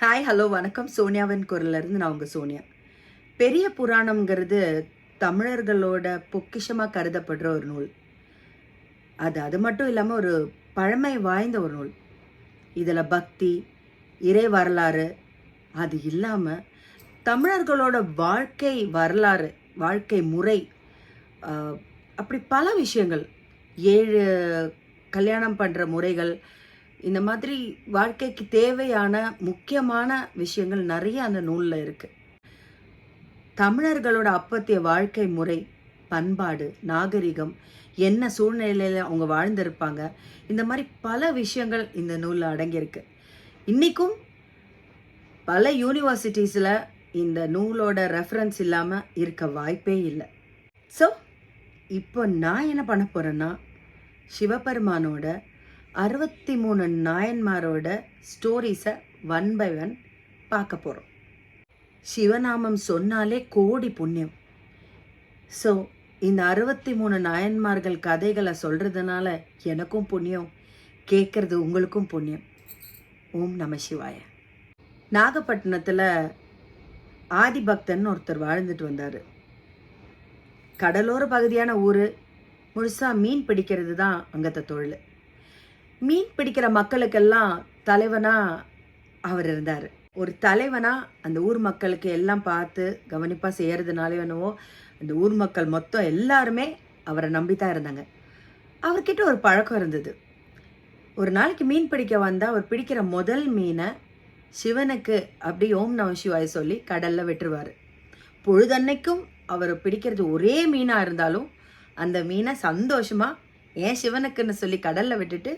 Hi hello வணக்கம். சோனியாவின் குரல்லேருந்து நான் உங்கள் சோனியா. பெரிய புராணம்ங்கிறது தமிழர்களோட பொக்கிஷமாக கருதப்படுற ஒரு நூல். அது அது மட்டும் இல்லாமல் ஒரு பழமை வாய்ந்த ஒரு நூல். இதில் பக்தி இறை வரலாறு அது இல்லாமல் தமிழர்களோட வாழ்க்கை வரலாறு வாழ்க்கை முறை அப்படி பல விஷயங்கள். ஏழு கல்யாணம் பண்ணுற முறைகள் இந்த மாதிரி வாழ்க்கைக்கு தேவையான முக்கியமான விஷயங்கள் நிறைய அந்த நூலில் இருக்குது தமிழர்களோட அப்பத்திய வாழ்க்கை முறை பண்பாடு நாகரிகம் என்ன சூழ்நிலையில் அவங்க வாழ்ந்திருப்பாங்க இந்த மாதிரி பல விஷயங்கள் இந்த நூலில் அடங்கியிருக்கு. இன்றைக்கும் பல யூனிவர்சிட்டிஸில் இந்த நூலோட ரெஃபரன்ஸ் இல்லாமல் இருக்க வாய்ப்பே இல்லை. ஸோ இப்போ நான் என்ன பண்ண போகிறேன்னா சிவபெருமானோட அறுபத்தி மூணு நாயன்மாரோட ஸ்டோரிஸை ஒன் பை ஒன் பார்க்க போகிறோம் சிவநாமம் சொன்னாலே கோடி புண்ணியம். ஸோ இந்த அறுபத்தி மூணு நாயன்மார்கள் கதைகளை சொல்கிறதுனால எனக்கும் புண்ணியம் கேட்குறது உங்களுக்கும் புண்ணியம். ஓம் நம சிவாய. நாகப்பட்டினத்தில் ஆதிபக்தன் ஒருத்தர் வாழ்ந்துட்டு வந்தார். கடலோர பகுதியான ஊர் முழுசாக மீன் பிடிக்கிறது தான் அங்கத்த தொழில். மீன் பிடிக்கிற மக்களுக்கெல்லாம் தலைவனாக அவர் இருந்தார். ஒரு தலைவனாக அந்த ஊர் மக்களுக்கு எல்லாம் பார்த்து கவனிப்பாக செய்கிறதுனாலே என்னவோ அந்த ஊர் மக்கள் மொத்தம் எல்லாருமே அவரை நம்பி தான் இருந்தாங்க. அவர்கிட்ட ஒரு பழக்கம் இருந்தது. ஒரு நாளைக்கு மீன் பிடிக்க வந்தால் அவர் பிடிக்கிற முதல் மீனை சிவனுக்கு அப்படி ஓம் நம சிவாய் சொல்லி கடலில் விட்டுருவார். பொழுதன்னைக்கும் அவர் பிடிக்கிறது ஒரே மீனாக இருந்தாலும் அந்த மீனை சந்தோஷமாக ஏன் சிவனுக்குன்னு சொல்லி கடலில் விட்டுட்டு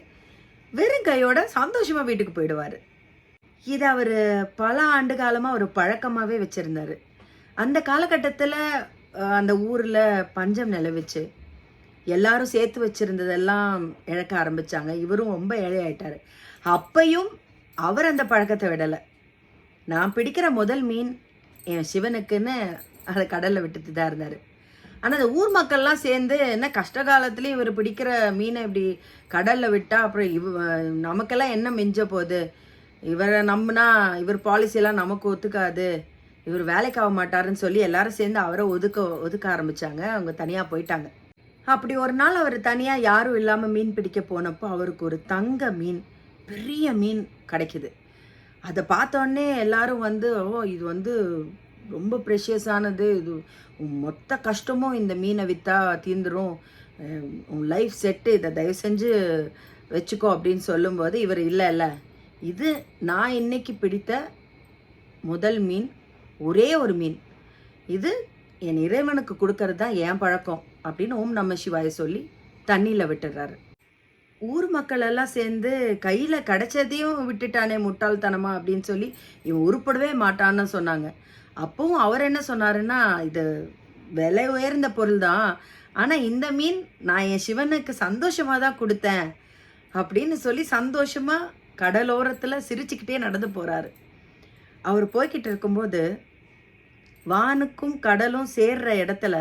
வெறும் கையோட சந்தோஷமாக வீட்டுக்கு போயிடுவார். இதை அவர் பல ஆண்டு காலமாக ஒரு பழக்கமாகவே வச்சுருந்தார். அந்த காலகட்டத்தில் அந்த ஊரில் பஞ்சம் நிலவிச்சு. எல்லாரும் சேர்த்து வச்சுருந்ததெல்லாம் இழக்க ஆரம்பித்தாங்க இவரும் ரொம்ப ஏழையாயிட்டார். அப்பையும் அவர் அந்த பழக்கத்தை விடலை. நான் பிடிக்கிற முதல் மீன் என் சிவனுக்குன்னு அதை கடலில் விட்டுட்டு தான் இருந்தார். ஆனால் இந்த ஊர் மக்கள்லாம் சேர்ந்து என்ன கஷ்ட காலத்துலேயும் இவர் பிடிக்கிற மீனை இப்படி கடலில் விட்டால் அப்புறம் இவ நமக்கெல்லாம் என்ன மிஞ்ச போகுது? இவரை நம்பினா இவர் பாலிசியெல்லாம் நமக்கு ஒத்துக்காது. இவர் வேலைக்கு ஆக மாட்டாருன்னு சொல்லி எல்லாரும் சேர்ந்து அவரை ஒதுக்க ஒதுக்க ஆரம்பித்தாங்க அவங்க தனியாக போயிட்டாங்க. அப்படி ஒரு நாள் அவர் தனியாக யாரும் இல்லாமல் மீன் பிடிக்க போனப்போ அவருக்கு ஒரு தங்க மீன் பெரிய மீன் கிடைக்குது. அதை பார்த்தோன்னே எல்லாரும் வந்து ஓ இது வந்து ரொம்ப ப்ரெஷியஸானது இது உன் மொத்த கஷ்டமும் இந்த மீனை விற்றா தீர்ந்துடும் உன் லைஃப் செட்டு இதை தயவு செஞ்சு வச்சுக்கோ அப்படின்னு சொல்லும்போது இவர் இல்லை இல்லை. இது நான் இன்னைக்கு பிடித்த முதல் மீன் ஒரே ஒரு மீன். இது என் இறைவனுக்கு கொடுக்கறது தான் என் பழக்கம் அப்படின்னு ஓம் நம சிவாய சொல்லி தண்ணியில் விட்டுறாரு. ஊர் மக்கள் எல்லாம் சேர்ந்து கையில் கிடைச்சதையும் விட்டுட்டானே முட்டாள்தனமா அப்படின்னு சொல்லி இவன் உருப்படவே மாட்டான்னு சொன்னாங்க. அப்பவும் அவர் என்ன சொன்னாருன்னா இது விலை உயர்ந்த பொருள் தான் ஆனால் இந்த மீன் நான் என் சிவனுக்கு சந்தோஷமாக தான் கொடுத்தேன் அப்படின்னு சொல்லி சந்தோஷமாக கடலோரத்தில் சிரிச்சுக்கிட்டே நடந்து போகிறாரு அவர் போய்கிட்டு இருக்கும்போது வானுக்கும் கடலும் சேர்ற இடத்துல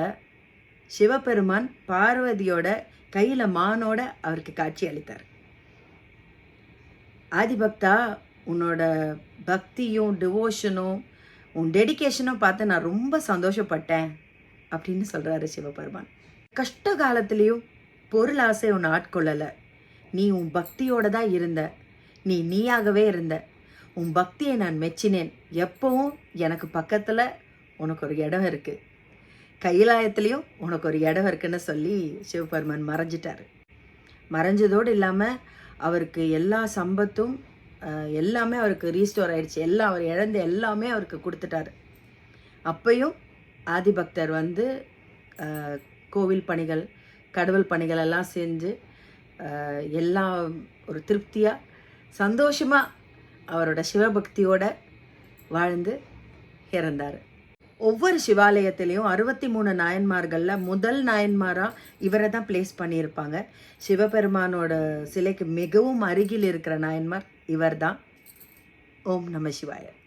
சிவபெருமான் பார்வதியோட கையில் மானோட அவருக்கு காட்சி அளித்தார். ஆதிபக்தா உன்னோட பக்தியும் டிவோஷனும் உன் டெடிகேஷனும் பார்த்து நான் ரொம்ப சந்தோஷப்பட்டேன் அப்படின்னு சொல்கிறாரு சிவபெருமான். கஷ்ட காலத்துலேயும் பொருள் ஆசை உன்னை ஆட்கொள்ளலை. நீ உன் பக்தியோட தான் இருந்த. நீ நீயாகவே இருந்த. உன் பக்தியை நான் மெச்சினேன். எப்பவும் எனக்கு பக்கத்தில் உனக்கு ஒரு இடம் இருக்குது கைலாயத்துலேயும் உனக்கு ஒரு இடம் இருக்குன்னு சொல்லி சிவபெருமான் மறைஞ்சிட்டார். மறைஞ்சதோடு இல்லாமல் அவருக்கு எல்லா சம்பத்தும் எல்லாமே அவருக்கு ரீஸ்டோர் ஆயிடுச்சு. எல்லாம் அவர் இழந்த எல்லாமே அவருக்கு கொடுத்துட்டாரு. அப்பையும் ஆதிபக்தர் வந்து கோவில் பணிகள் கடவுள் பணிகள் எல்லாம் செஞ்சு எல்லாம் ஒரு திருப்தியாக சந்தோஷமாக அவரோட சிவபக்தியோடு வாழ்ந்து இறந்தார். ஒவ்வொரு சிவாலயத்திலையும் அறுபத்தி மூணு நாயன்மார்களில் முதல் நாயன்மாராக இவரை தான் ப்ளேஸ் பண்ணியிருப்பாங்க. சிவபெருமானோட சிலைக்கு மிகவும் அருகில் இருக்கிற நாயன்மார் இவர்தான். ஓம் நம சிவாயர்